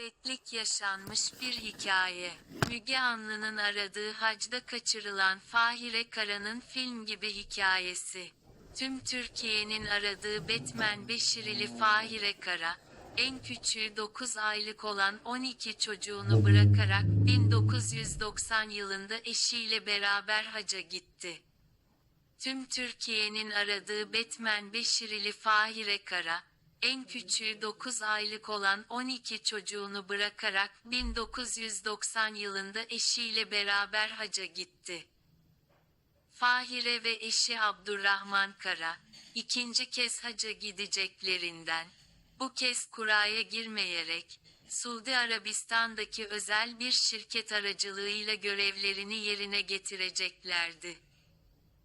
Etlik yaşanmış bir hikaye. Müge Anlı'nın aradığı hacda kaçırılan Fahire Kara'nın film gibi hikayesi. Tüm Türkiye'nin aradığı Batman Beşirili Fahire Kara, en küçüğü 9 aylık olan 12 çocuğunu bırakarak 1990 yılında eşiyle beraber haca gitti. Tüm Türkiye'nin aradığı Batman Beşirili Fahire Kara, en küçüğü 9 aylık olan 12 çocuğunu bırakarak 1990 yılında eşiyle beraber haca gitti. Fahire ve eşi Abdurrahman Kara, ikinci kez haca gideceklerinden, bu kez kuraya girmeyerek, Suudi Arabistan'daki özel bir şirket aracılığıyla görevlerini yerine getireceklerdi.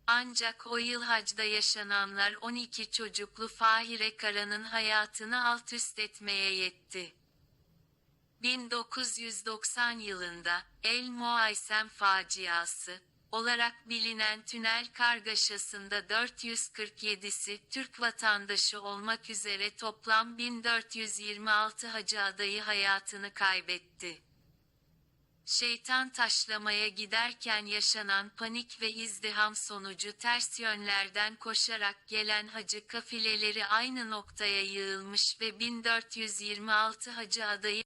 Ancak o yıl hacda yaşananlar 12 çocuklu Fahire Kara'nın hayatını alt üst etmeye yetti. 1990 yılında El Muaysem faciası olarak bilinen tünel kargaşasında 447'si Türk vatandaşı olmak üzere toplam 1426 hacı adayı hayatını kaybetti. Şeytan taşlamaya giderken yaşanan panik ve izdiham sonucu ters yönlerden koşarak gelen hacı kafileleri aynı noktaya yığılmış ve 1426 hacı adayı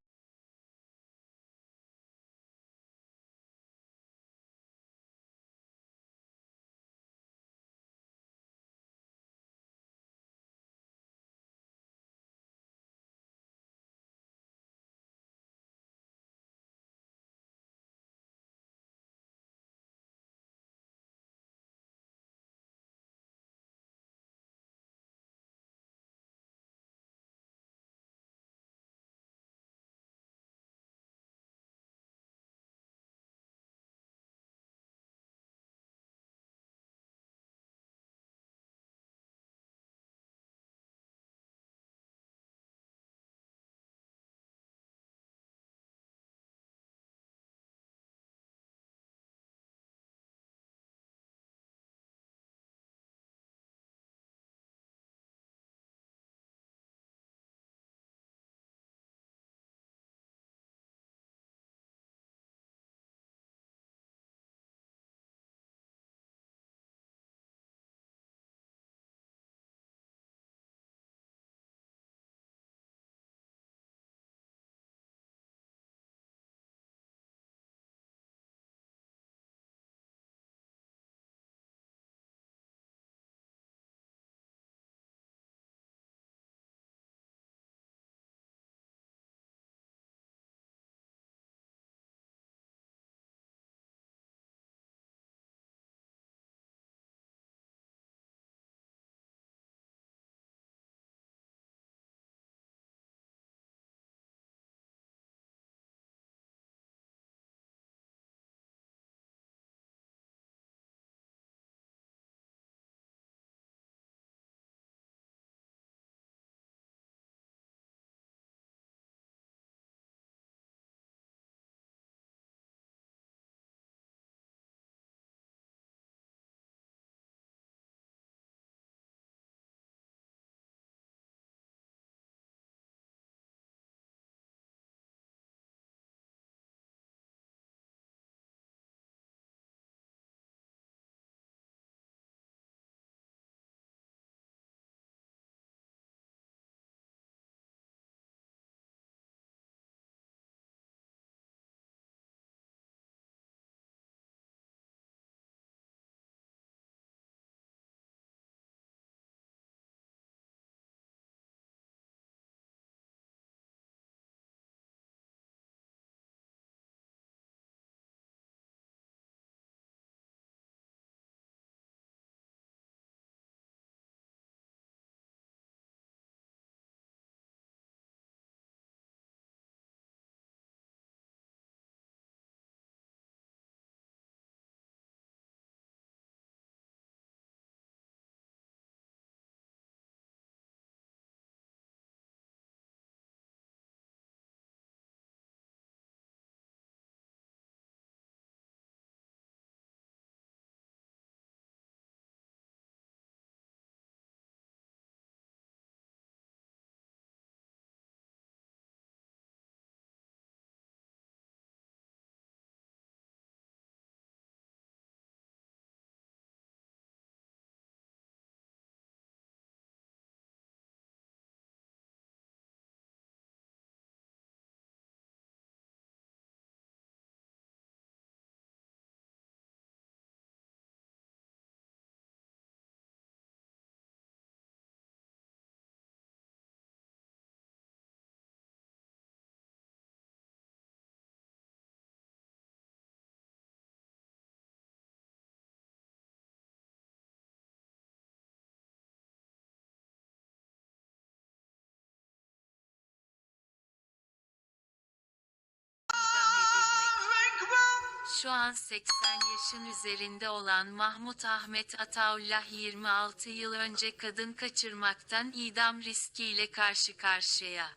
Şu an 80 yaşın üzerinde olan Mahmut Ahmet Ataullah 26 yıl önce kadın kaçırmaktan idam riskiyle karşı karşıya.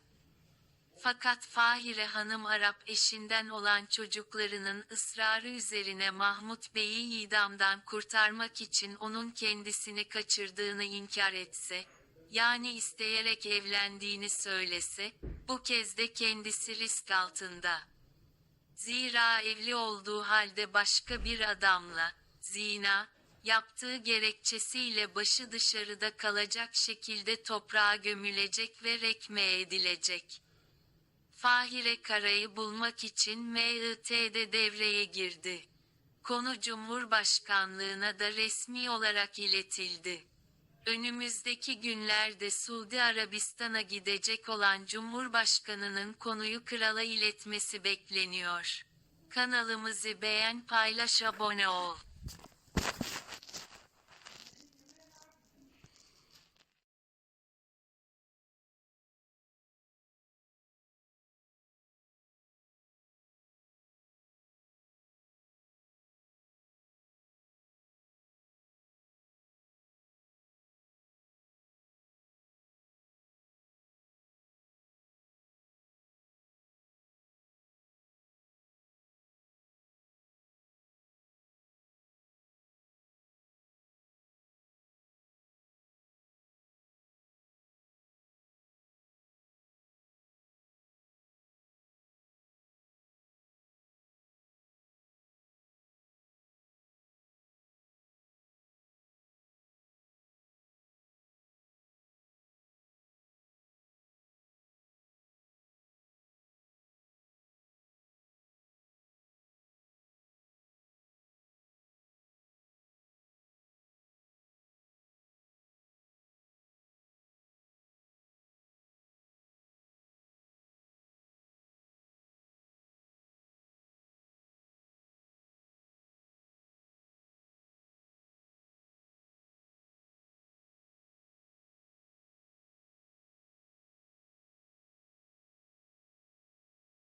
Fakat Fahire Hanım Arap eşinden olan çocuklarının ısrarı üzerine Mahmut Bey'i idamdan kurtarmak için onun kendisini kaçırdığını inkar etse, yani isteyerek evlendiğini söylese, bu kez de kendisi risk altında. Zira evli olduğu halde başka bir adamla, zina, yaptığı gerekçesiyle başı dışarıda kalacak şekilde toprağa gömülecek ve rekme edilecek. Fahire Kara'yı bulmak için MIT'de devreye girdi. Konu Cumhurbaşkanlığına da resmi olarak iletildi. Önümüzdeki günlerde Suudi Arabistan'a gidecek olan Cumhurbaşkanının konuyu krala iletmesi bekleniyor. Kanalımızı beğen paylaş abone ol.